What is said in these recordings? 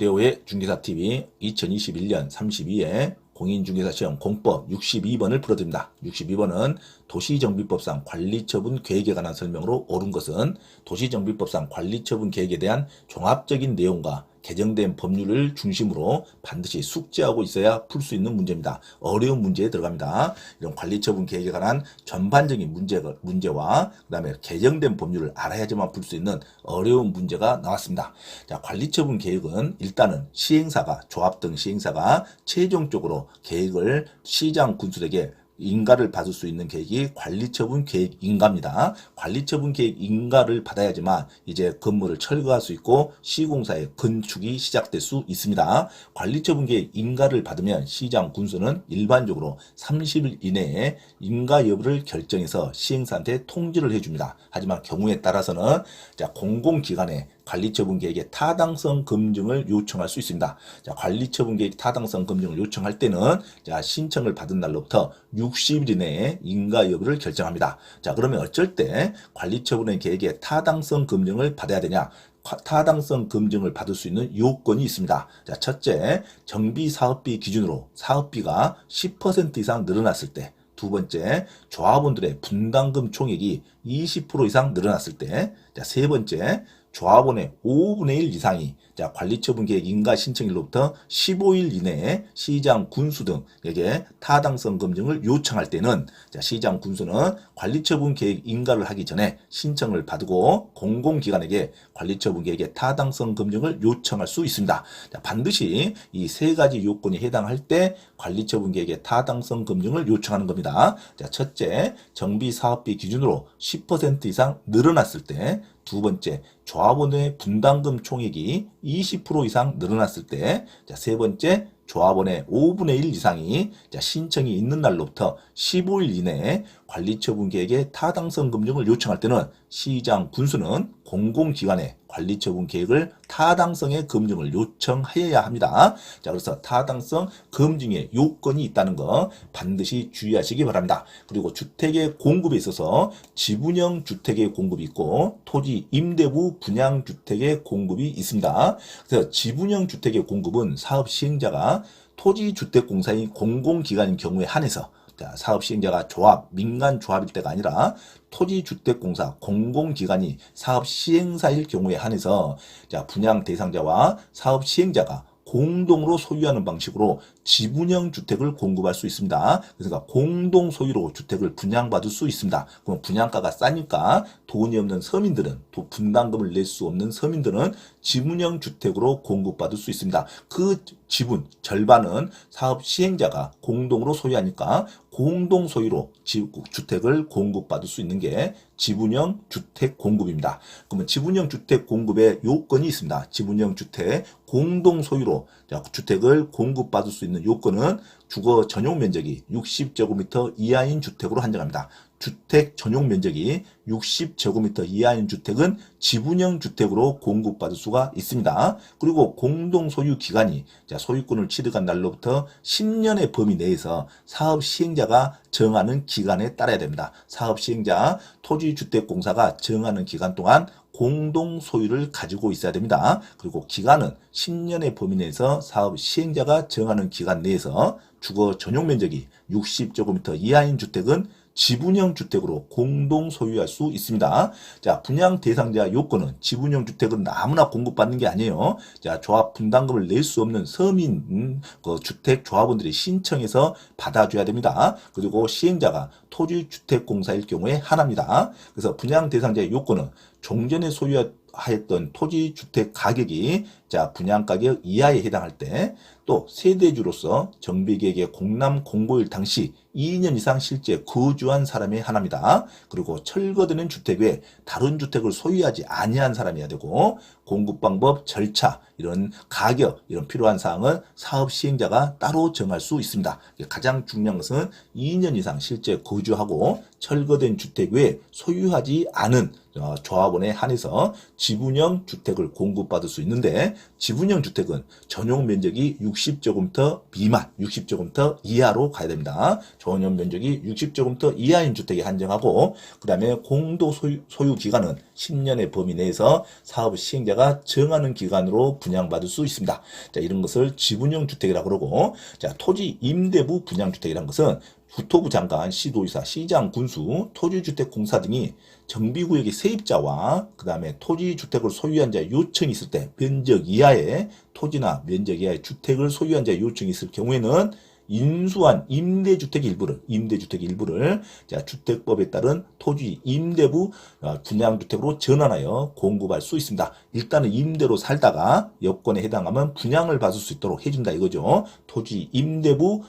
이데오의 중개사TV 2021년 32회 공인중개사 시험 공법 62번을 풀어드립니다. 62번은 도시정비법상 관리처분 계획에 관한 설명으로 옳은 것은 도시정비법상 관리처분 계획에 대한 종합적인 내용과 개정된 법률을 중심으로 반드시 숙지하고 있어야 풀 수 있는 문제입니다. 어려운 문제에 들어갑니다. 이런 관리처분 계획에 관한 전반적인 문제, 문제와 그 다음에 개정된 법률을 알아야지만 풀 수 있는 어려운 문제가 나왔습니다. 자, 관리처분 계획은 일단은 시행사가, 조합 등 시행사가 최종적으로 계획을 시장 군수에게 인가를 받을 수 있는 계획이 관리처분 계획 인가입니다. 관리처분 계획 인가를 받아야지만 이제 건물을 철거할 수 있고 시공사의 건축이 시작될 수 있습니다. 관리처분 계획 인가를 받으면 시장 군수는 일반적으로 30일 이내에 인가 여부를 결정해서 시행사한테 통지를 해줍니다. 하지만 경우에 따라서는 자, 공공기관에 관리처분 계획의 타당성 검증을 요청할 수 있습니다. 자, 관리처분 계획 타당성 검증을 요청할 때는 자, 신청을 받은 날로부터 60일 이내에 인가 여부를 결정합니다. 자, 그러면 어쩔 때 관리처분의 계획의 타당성 검증을 받아야 되냐? 과- 타당성 검증을 받을 수 있는 요건이 있습니다. 자, 첫째, 정비 사업비 기준으로 사업비가 10% 이상 늘어났을 때, 두 번째, 조합원들의 분담금 총액이 20% 이상 늘어났을 때, 자, 세 번째, 조합원의 5분의 1 이상이 자, 관리처분 계획 인가 신청일로부터 15일 이내에 시장 군수 등에게 타당성 검증을 요청할 때는 자, 시장 군수는 관리처분 계획 인가를 하기 전에 신청을 받고 공공기관에게 관리처분 계획의 타당성 검증을 요청할 수 있습니다. 자, 반드시 이 세 가지 요건이 해당할 때 관리처분 계획의 타당성 검증을 요청하는 겁니다. 자, 첫째, 정비 사업비 기준으로 10% 이상 늘어났을 때두 번째, 조합원의 분담금 총액이 20% 이상 늘어났을 때, 자, 세 번째, 조합원의 5분의 1 이상이 자, 신청이 있는 날로부터 15일 이내에 관리처분 계획의 타당성 검증을 요청할 때는 시장 군수는 공공기관에 관리처분 계획을 타당성의 검증을 요청하여야 합니다. 자, 그래서 타당성 검증의 요건이 있다는 거 반드시 주의하시기 바랍니다. 그리고 주택의 공급에 있어서 지분형 주택의 공급이 있고 토지 임대부 분양 주택의 공급이 있습니다. 그래서 지분형 주택의 공급은 사업 시행자가 토지주택공사인 공공기관인 경우에 한해서 자, 사업 시행자가 조합, 민간 조합일 때가 아니라 토지주택공사 공공기관이 사업 시행사일 경우에 한해서 자, 분양 대상자와 사업 시행자가 공동으로 소유하는 방식으로 지분형 주택을 공급할 수 있습니다. 그래서 공동 소유로 주택을 분양받을 수 있습니다. 그럼 분양가가 싸니까 돈이 없는 서민들은 또 분담금을 낼 수 없는 서민들은 지분형 주택으로 공급받을 수 있습니다. 그 지분 절반은 사업 시행자가 공동으로 소유하니까 공동 소유로 지- 주택을 공급받을 수 있는 게 지분형 주택 공급입니다. 그러면 지분형 주택 공급의 요건이 있습니다. 지분형 주택 공동 소유로 자, 주택을 공급받을 수 있는 요건은 주거 전용 면적이 60제곱미터 이하인 주택으로 한정합니다. 주택 전용 면적이 60제곱미터 이하인 주택은 지분형 주택으로 공급받을 수가 있습니다. 그리고 공동 소유 기간이 자, 소유권을 취득한 날로부터 10년의 범위 내에서 사업 시행자가 정하는 기간에 따라야 됩니다. 사업 시행자 토지주택공사가 정하는 기간 동안 공동 소유를 가지고 있어야 됩니다. 그리고 기간은 10년의 범위 내에서 사업 시행자가 정하는 기간 내에서 주거 전용 면적이 60제곱미터 이하인 주택은 지분형 주택으로 공동 소유할 수 있습니다. 자, 분양 대상자 요건은 지분형 주택은 아무나 공급받는 게 아니에요. 자, 조합 분담금을 낼 수 없는 서민 음, 그 주택 조합원들이 신청해서 받아줘야 됩니다. 그리고 시행자가 토지주택공사일 경우에 하나입니다. 그래서 분양 대상자의 요건은 종전에 소유 하였던 토지 주택 가격이 자 분양 가격 이하에 해당할 때 또 세대주로서 정비계획의 공람 공고일 당시 2년 이상 실제 거주한 사람이 하나입니다. 그리고 철거되는 주택 외에 다른 주택을 소유하지 아니한 사람이어야 되고 공급 방법, 절차, 이런 가격, 이런 필요한 사항은 사업 시행자가 따로 정할 수 있습니다. 가장 중요한 것은 2년 이상 실제 거주하고 철거된 주택 외에 소유하지 않은 어, 조합원에 한해서 지분형 주택을 공급받을 수 있는데 지분형 주택은 전용 면적이 60제곱미터 미만, 60제곱미터 이하로 가야 됩니다. 전용 면적이 60제곱미터 이하인 주택에 한정하고 그 다음에 공도 소유, 소유 기간은 10년의 범위 내에서 사업 시행자가 정하는 기간으로 분양받을 수 있습니다. 자, 이런 것을 지분형 주택이라고 그러고, 자, 토지 임대부 분양주택이라는 것은 국토부 장관, 시도의사, 시장, 군수, 토지주택공사 등이 정비구역의 세입자와 그 다음에 토지주택을 소유한 자의 요청이 있을 때 면적 이하의 토지나 면적 이하의 주택을 소유한 자의 요청이 있을 경우에는 인수한 임대주택 일부를 임대주택 일부를 자 주택법에 따른 토지 임대부 어, 분양주택으로 전환하여 공급할 수 있습니다. 일단은 임대로 살다가 여건에 해당하면 분양을 받을 수 있도록 해준다 이거죠. 토지 임대부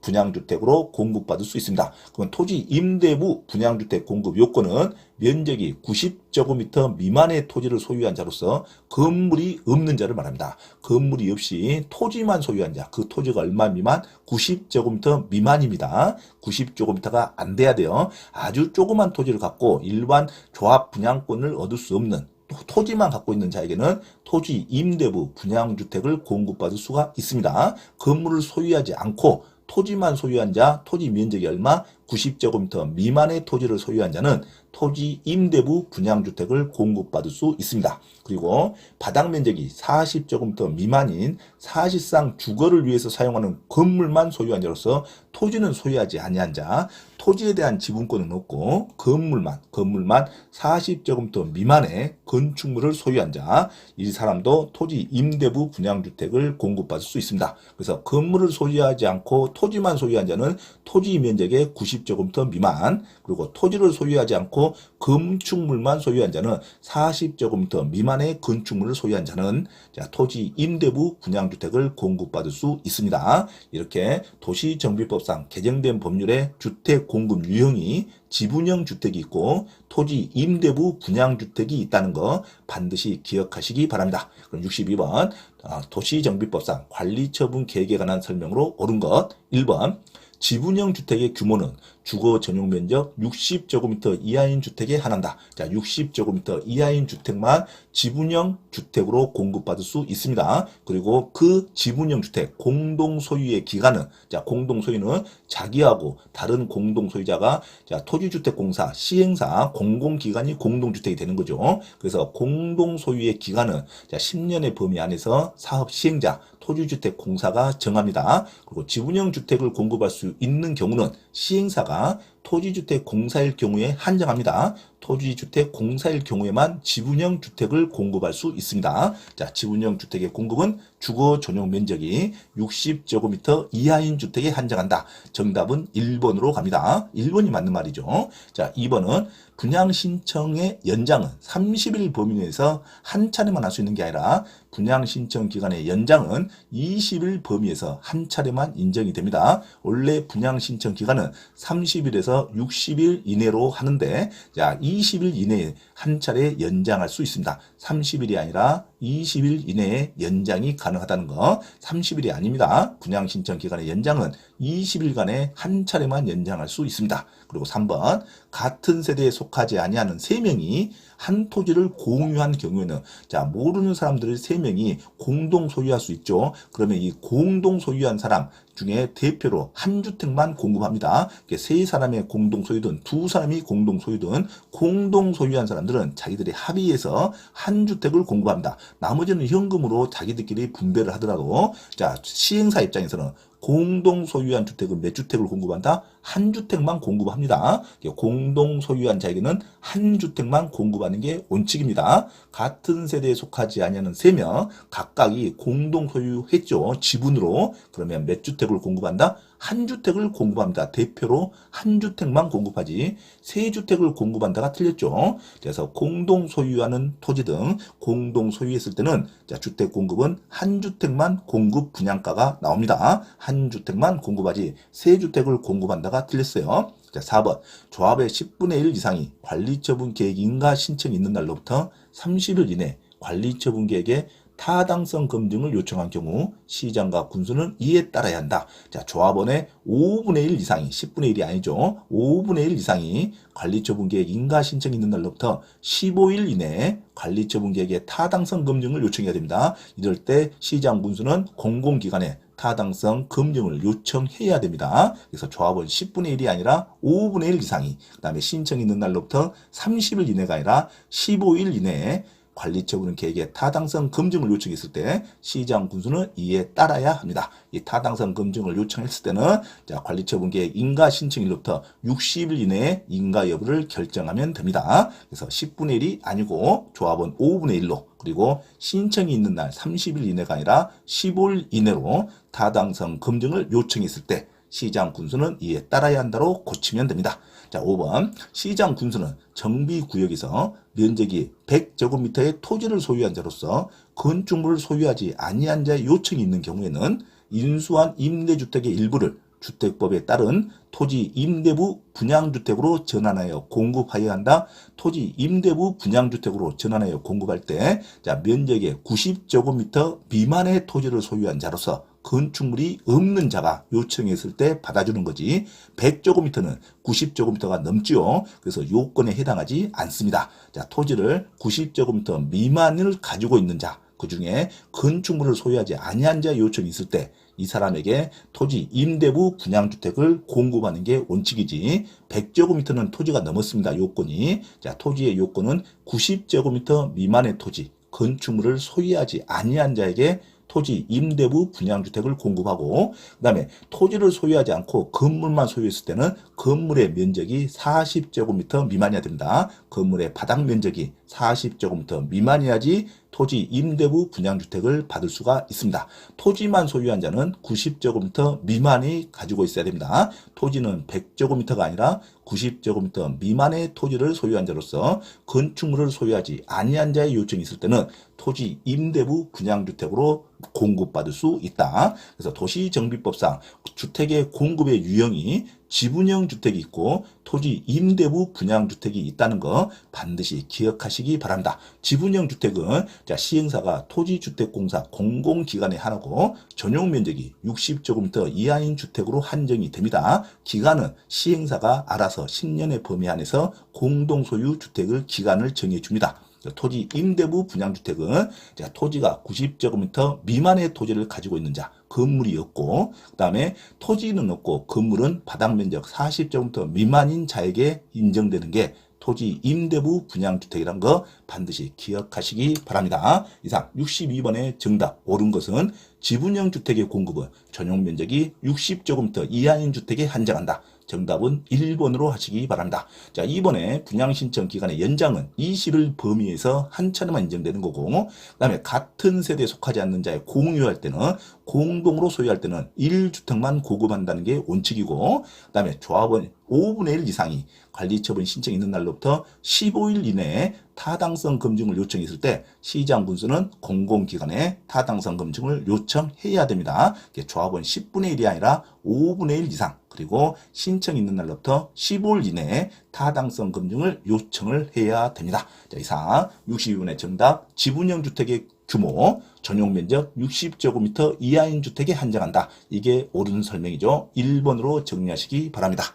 분양주택으로 공급받을 수 있습니다. 그러면 토지 임대부 분양주택 공급 요건은 면적이 90제곱미터 미만의 토지를 소유한 자로서 건물이 없는 자를 말합니다. 건물이 없이 토지만 소유한 자, 그 토지가 얼마 미만? 90제곱미터 미만입니다. 90제곱미터가 안 돼야 돼요. 아주 조그만 토지를 갖고 일반 조합 분양권을 얻을 수 없는 또 토지만 갖고 있는 자에게는 토지 임대부 분양주택을 공급받을 수가 있습니다. 건물을 소유하지 않고 토지만 소유한 자, 토지 면적이 얼마? 90제곱미터 미만의 토지를 소유한 자는 토지 임대부 분양주택을 공급받을 수 있습니다. 그리고 바닥 면적이 40제곱미터 미만인 사실상 주거를 위해서 사용하는 건물만 소유한 자로서 토지는 소유하지 아니한 자, 토지에 대한 지분권은 없고 건물만 건물만 40제곱미터 미만의 건축물을 소유한 자, 이 사람도 토지 임대부 분양주택을 공급받을 수 있습니다. 그래서 건물을 소유하지 않고 토지만 소유한 자는 토지 면적의 90제곱미터 미만, 그리고 토지를 소유하지 않고 건축물만 소유한 자는 40제곱미터 미만의 건축물을 소유한 자는 자, 토지 임대부 분양주택을 공급받을 수 있습니다. 이렇게 도시정비법상 개정된 법률에 주택 공급 유형이 지분형 주택이 있고 토지 임대부 분양주택이 있다는 거 반드시 기억하시기 바랍니다. 그럼 62번 아, 도시정비법상 관리처분 계획에 관한 설명으로 옳은 것 1번 지분형 주택의 규모는 주거 전용 면적 60제곱미터 이하인 주택에 한한다. 자, 60제곱미터 이하인 주택만 지분형 주택으로 공급받을 수 있습니다. 그리고 그 지분형 주택 공동 소유의 기간은 자, 공동 소유는 자기하고 다른 공동 소유자가 자, 토지주택공사 시행사 공공기관이 공동주택이 되는 거죠. 그래서 공동 소유의 기간은 자, 10년의 범위 안에서 사업 시행자 토지주택공사가 정합니다. 그리고 지분형 주택을 공급할 수 있는 경우는 시행사가 토지주택 공사일 경우에 한정합니다. 토지주택 공사일 경우에만 지분형 주택을 공급할 수 있습니다. 자, 지분형 주택의 공급은 주거 전용 면적이 60제곱미터 이하인 주택에 한정한다. 정답은 1번으로 갑니다. 1번이 맞는 말이죠. 자, 2번은 분양 신청의 연장은 30일 범위 내에서 한 차례만 할 수 있는 게 아니라 분양 신청 기간의 연장은 20일 범위에서 한 차례만 인정이 됩니다. 원래 분양 신청 기간은 30일에서 60일 이내로 하는데 자, 20일 이내에 한 차례 연장할 수 있습니다. 30일이 아니라 20일 이내에 연장이 가능하다는 거. 30일이 아닙니다. 분양 신청 기간의 연장은 20일간에 한 차례만 연장할 수 있습니다. 그리고 3번 같은 세대에 속하지 아니하는 3명이 한 토지를 공유한 경우에는 자 모르는 사람들이 3명이 공동 소유할 수 있죠. 그러면 이 공동 소유한 사람 중에 대표로 한 주택만 공급합니다. 이게 세 사람의 공동 소유든 두 사람이 공동 소유든 공동 소유한 사람 들은 자기들이 합의해서 한 주택을 공급합니다. 나머지는 현금으로 자기들끼리 분배를 하더라도 자 시행사 입장에서는 공동 소유한 주택은 몇 주택을 공급한다? 한 주택만 공급합니다. 공동 소유한 자에게는 한 주택만 공급하는 게 원칙입니다. 같은 세대에 속하지 아니하는 세 명 각각이 공동 소유했죠. 지분으로 그러면 몇 주택을 공급한다? 한 주택을 공급합니다. 대표로 한 주택만 공급하지 세 주택을 공급한다가 틀렸죠. 그래서 공동 소유하는 토지 등 공동 소유했을 때는 자, 주택 공급은 한 주택만 공급 분양가가 나옵니다. 한 주택만 공급하지 세 주택을 공급한다가 틀렸어요. 자, 4번. 조합의 10분의 1 이상이 관리처분 계획 인가 신청이 있는 날로부터 30일 이내 관리처분 계획에 타당성 검증을 요청한 경우 시장과 군수는 이에 따라야 한다. 자, 조합원의 5분의 1 이상이 10분의 1이 아니죠. 5분의 1 이상이 관리처분 계획 인가 신청이 있는 날로부터 15일 이내에 관리처분 계획의 타당성 검증을 요청해야 됩니다. 이럴 때 시장 군수는 공공기관에 타당성 검증을 요청해야 됩니다. 그래서 조합원 10분의 1이 아니라 5분의 1 이상이 그 다음에 신청 있는 날로부터 30일 이내가 아니라 15일 이내에 관리 처분 계획의 타당성 검증을 요청했을 때 시장 군수는 이에 따라야 합니다. 이 타당성 검증을 요청했을 때는 자 관리 처분 계획 인가 신청일로부터 60일 이내에 인가 여부를 결정하면 됩니다. 그래서 10분의 1이 아니고 조합원 5분의 1로 그리고 신청이 있는 날 30일 이내가 아니라 15일 이내로 타당성 검증을 요청했을 때 시장 군수는 이에 따라야 한다로 고치면 됩니다. 자, 5번. 시장 군수는 정비구역에서 면적이 100제곱미터의 토지를 소유한 자로서 건축물을 소유하지 아니한 자의 요청이 있는 경우에는 인수한 임대주택의 일부를 주택법에 따른 토지 임대부 분양주택으로 전환하여 공급하여야 한다. 토지 임대부 분양주택으로 전환하여 공급할 때, 자, 면적의 90제곱미터 미만의 토지를 소유한 자로서 건축물이 없는 자가 요청했을 때 받아주는 거지 100제곱미터는 90제곱미터가 넘지요. 그래서 요건에 해당하지 않습니다. 자, 토지를 90제곱미터 미만을 가지고 있는 자, 그 중에 건축물을 소유하지 아니한 자 요청이 있을 때 이 사람에게 토지 임대부 분양주택을 공급하는 게 원칙이지 100제곱미터는 토지가 넘었습니다. 요건이 자 토지의 요건은 90제곱미터 미만의 토지 건축물을 소유하지 아니한 자에게 토지 임대부 분양주택을 공급하고 그 다음에 토지를 소유하지 않고 건물만 소유했을 때는 건물의 면적이 40제곱미터 미만이어야 됩니다. 건물의 바닥 면적이 40제곱미터 미만이어야지 토지 임대부 분양주택을 받을 수가 있습니다. 토지만 소유한 자는 90제곱미터 미만이 가지고 있어야 됩니다. 토지는 100제곱미터가 아니라 90제곱미터 미만의 토지를 소유한 자로서 건축물을 소유하지 아니한 자의 요청이 있을 때는 토지 임대부 분양주택으로 공급받을 수 있다. 그래서 도시정비법상 주택의 공급의 유형이 지분형 주택이 있고 토지 임대부 분양주택이 있다는 거 반드시 기억하시기 바랍니다. 지분형 주택은 자 시행사가 토지주택공사 공공기관의 하나고 전용 면적이 60제곱미터 이하인 주택으로 한정이 됩니다. 기간은 시행사가 알아서 10년의 범위 안에서 공동소유 주택을 기간을 정해 줍니다. 토지 임대부 분양주택은 자, 토지가 90제곱미터 미만의 토지를 가지고 있는 자, 건물이 없고, 그 다음에 토지는 없고, 건물은 바닥 면적 40제곱미터 미만인 자에게 인정되는 게 토지 임대부 분양주택이란 거 반드시 기억하시기 바랍니다. 이상 62번의 정답 옳은 것은 지분형 주택의 공급은 전용 면적이 60제곱미터 이하인 주택에 한정한다. 정답은 1번으로 하시기 바랍니다. 자, 이번에 분양 신청 기간의 연장은 20일 범위에서 한 차례만 인정되는 거고, 그 다음에 같은 세대에 속하지 않는 자의 공유할 때는, 공동으로 소유할 때는 1주택만 고급한다는 게 원칙이고, 그 다음에 조합원 5분의 1 이상이 관리처분 신청 있는 날로부터 15일 이내에 타당성 검증을 요청했을 때 시장 군수는 공공기관에 타당성 검증을 요청해야 됩니다. 조합원 10분의 1이 아니라 5분의 1 이상 그리고 신청 있는 날로부터 15일 이내에 타당성 검증을 요청을 해야 됩니다. 자, 이상 62분의 정답 지분형 주택의 규모 전용 면적 60제곱미터 이하인 주택에 한정한다. 이게 옳은 설명이죠. 1번으로 정리하시기 바랍니다.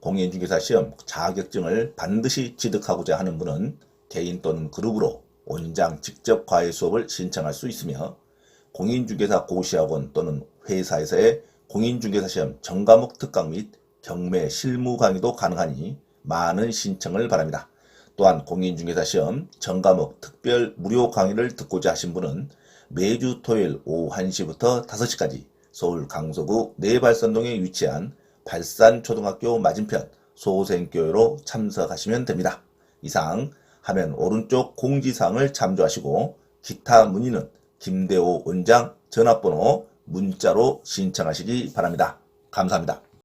공인중개사 시험 자격증을 반드시 취득하고자 하는 분은 개인 또는 그룹으로 원장 직접 과외 수업을 신청할 수 있으며 공인중개사 고시학원 또는 회사에서의 공인중개사 시험 전과목 특강 및 경매 실무 강의도 가능하니 많은 신청을 바랍니다. 또한 공인중개사 시험 전과목 특별 무료 강의를 듣고자 하신 분은 매주 토요일 오후 1시부터 5시까지 서울 강서구 내발산동에 위치한 발산초등학교 맞은편 소생교회로 참석하시면 됩니다. 이상 화면 오른쪽 공지사항을 참조하시고 기타 문의는 김대호 원장 전화번호 문자로 신청하시기 바랍니다. 감사합니다.